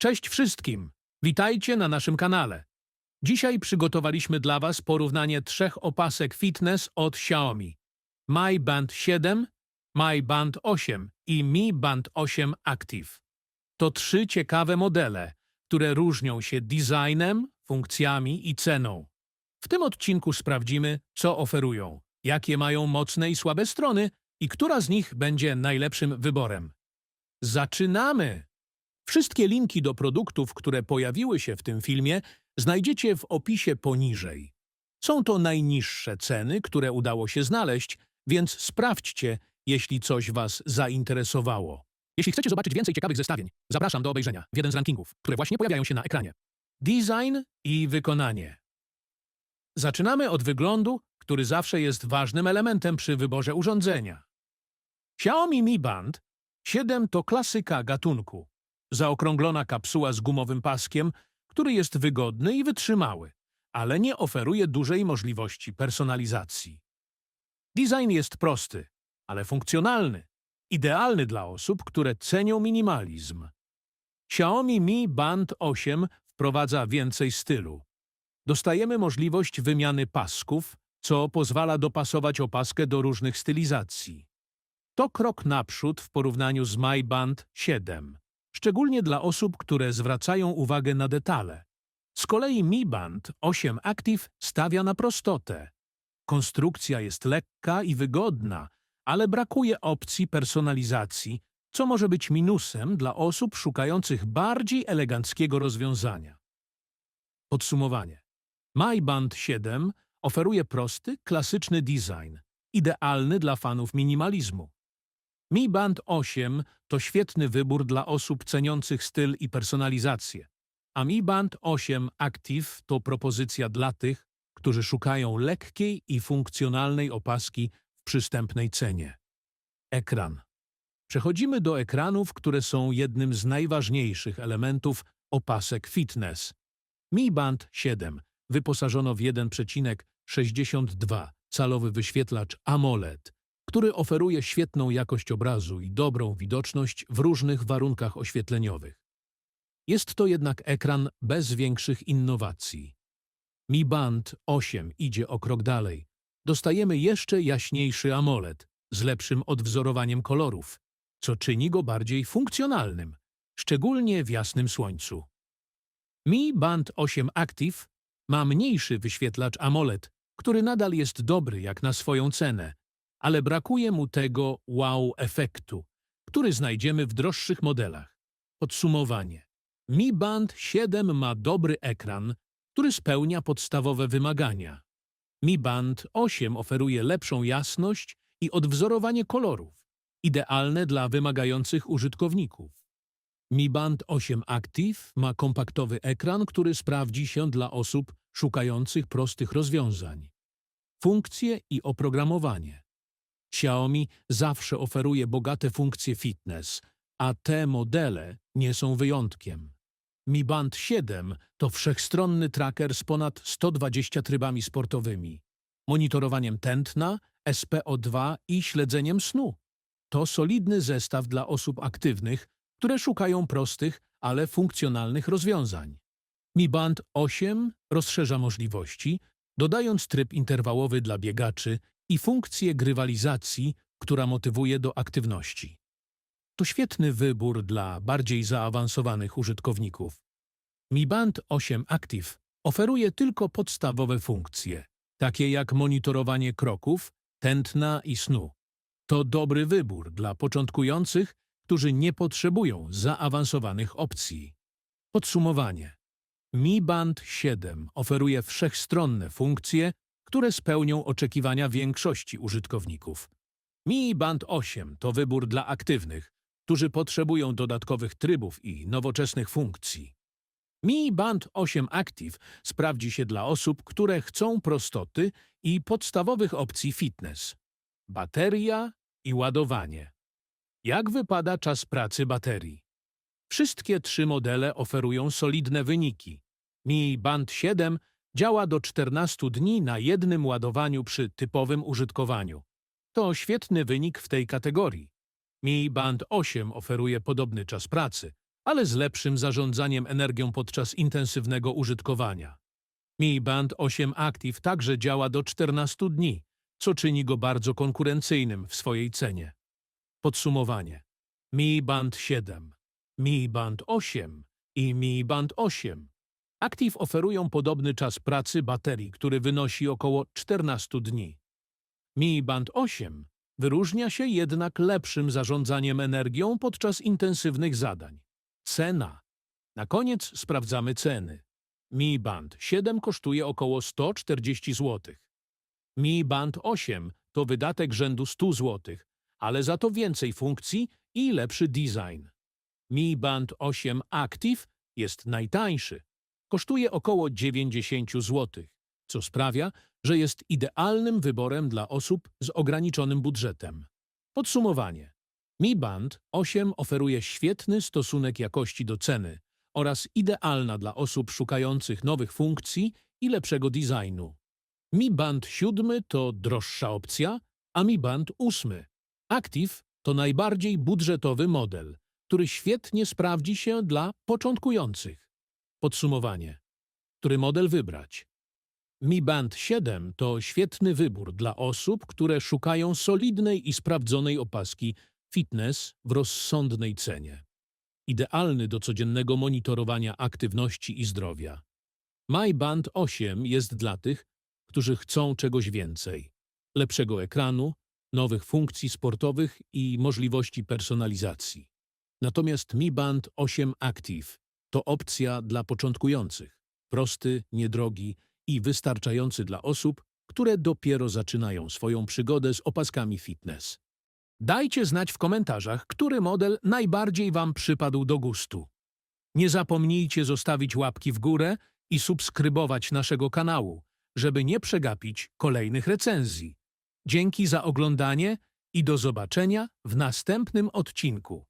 Cześć wszystkim! Witajcie na naszym kanale. Dzisiaj przygotowaliśmy dla Was porównanie trzech opasek fitness od Xiaomi. Mi Band 7, Mi Band 8 i Mi Band 8 Active. To trzy ciekawe modele, które różnią się designem, funkcjami i ceną. W tym odcinku sprawdzimy, co oferują, jakie mają mocne i słabe strony i która z nich będzie najlepszym wyborem. Zaczynamy! Wszystkie linki do produktów, które pojawiły się w tym filmie, znajdziecie w opisie poniżej. Są to najniższe ceny, które udało się znaleźć, więc sprawdźcie, jeśli coś Was zainteresowało. Jeśli chcecie zobaczyć więcej ciekawych zestawień, zapraszam do obejrzenia w jeden z rankingów, które właśnie pojawiają się na ekranie. Design i wykonanie. Zaczynamy od wyglądu, który zawsze jest ważnym elementem przy wyborze urządzenia. Xiaomi Mi Band 7 to klasyka gatunku. Zaokrąglona kapsuła z gumowym paskiem, który jest wygodny i wytrzymały, ale nie oferuje dużej możliwości personalizacji. Design jest prosty, ale funkcjonalny, idealny dla osób, które cenią minimalizm. Xiaomi Mi Band 8 wprowadza więcej stylu. Dostajemy możliwość wymiany pasków, co pozwala dopasować opaskę do różnych stylizacji. To krok naprzód w porównaniu z Mi Band 7, szczególnie dla osób, które zwracają uwagę na detale. Z kolei Mi Band 8 Active stawia na prostotę. Konstrukcja jest lekka i wygodna, ale brakuje opcji personalizacji, co może być minusem dla osób szukających bardziej eleganckiego rozwiązania. Podsumowanie. Mi Band 7 oferuje prosty, klasyczny design, idealny dla fanów minimalizmu. Mi Band 8 to świetny wybór dla osób ceniących styl i personalizację, a Mi Band 8 Active to propozycja dla tych, którzy szukają lekkiej i funkcjonalnej opaski w przystępnej cenie. Ekran. Przechodzimy do ekranów, które są jednym z najważniejszych elementów opasek fitness. Mi Band 7 wyposażono w 1,62 calowy wyświetlacz AMOLED, który oferuje świetną jakość obrazu i dobrą widoczność w różnych warunkach oświetleniowych. Jest to jednak ekran bez większych innowacji. Mi Band 8 idzie o krok dalej. Dostajemy jeszcze jaśniejszy AMOLED z lepszym odwzorowaniem kolorów, co czyni go bardziej funkcjonalnym, szczególnie w jasnym słońcu. Mi Band 8 Active ma mniejszy wyświetlacz AMOLED, który nadal jest dobry jak na swoją cenę, ale brakuje mu tego wow efektu, który znajdziemy w droższych modelach. Podsumowanie. Mi Band 7 ma dobry ekran, który spełnia podstawowe wymagania. Mi Band 8 oferuje lepszą jasność i odwzorowanie kolorów, idealne dla wymagających użytkowników. Mi Band 8 Active ma kompaktowy ekran, który sprawdzi się dla osób szukających prostych rozwiązań. Funkcje i oprogramowanie. Xiaomi zawsze oferuje bogate funkcje fitness, a te modele nie są wyjątkiem. Mi Band 7 to wszechstronny tracker z ponad 120 trybami sportowymi, monitorowaniem tętna, SPO2 i śledzeniem snu. To solidny zestaw dla osób aktywnych, które szukają prostych, ale funkcjonalnych rozwiązań. Mi Band 8 rozszerza możliwości, dodając tryb interwałowy dla biegaczy i funkcję grywalizacji, która motywuje do aktywności. To świetny wybór dla bardziej zaawansowanych użytkowników. Mi Band 8 Active oferuje tylko podstawowe funkcje, takie jak monitorowanie kroków, tętna i snu. To dobry wybór dla początkujących, którzy nie potrzebują zaawansowanych opcji. Podsumowanie. Mi Band 7 oferuje wszechstronne funkcje, które spełnią oczekiwania większości użytkowników. Mi Band 8 to wybór dla aktywnych, którzy potrzebują dodatkowych trybów i nowoczesnych funkcji. Mi Band 8 Active sprawdzi się dla osób, które chcą prostoty i podstawowych opcji fitness. Bateria i ładowanie. Jak wypada czas pracy baterii? Wszystkie trzy modele oferują solidne wyniki. Mi Band 7 działa do 14 dni na jednym ładowaniu przy typowym użytkowaniu. To świetny wynik w tej kategorii. Mi Band 8 oferuje podobny czas pracy, ale z lepszym zarządzaniem energią podczas intensywnego użytkowania. Mi Band 8 Active także działa do 14 dni, co czyni go bardzo konkurencyjnym w swojej cenie. Podsumowanie. Mi Band 7, Mi Band 8 i Mi Band 8 Active oferują podobny czas pracy baterii, który wynosi około 14 dni. Mi Band 8 wyróżnia się jednak lepszym zarządzaniem energią podczas intensywnych zadań. Cena. Na koniec sprawdzamy ceny. Mi Band 7 kosztuje około 140 zł. Mi Band 8 to wydatek rzędu 100 zł, ale za to więcej funkcji i lepszy design. Mi Band 8 Active jest najtańszy. Kosztuje około 90 zł, co sprawia, że jest idealnym wyborem dla osób z ograniczonym budżetem. Podsumowanie. Mi Band 8 oferuje świetny stosunek jakości do ceny oraz idealna dla osób szukających nowych funkcji i lepszego designu. Mi Band 7 to droższa opcja, a Mi Band 8 Active to najbardziej budżetowy model, który świetnie sprawdzi się dla początkujących. Podsumowanie. Który model wybrać? Mi Band 7 to świetny wybór dla osób, które szukają solidnej i sprawdzonej opaski fitness w rozsądnej cenie. Idealny do codziennego monitorowania aktywności i zdrowia. My Band 8 jest dla tych, którzy chcą czegoś więcej. Lepszego ekranu, nowych funkcji sportowych i możliwości personalizacji. Natomiast Mi Band 8 Active to opcja dla początkujących. Prosty, niedrogi i wystarczający dla osób, które dopiero zaczynają swoją przygodę z opaskami fitness. Dajcie znać w komentarzach, który model najbardziej Wam przypadł do gustu. Nie zapomnijcie zostawić łapki w górę i subskrybować naszego kanału, żeby nie przegapić kolejnych recenzji. Dzięki za oglądanie i do zobaczenia w następnym odcinku.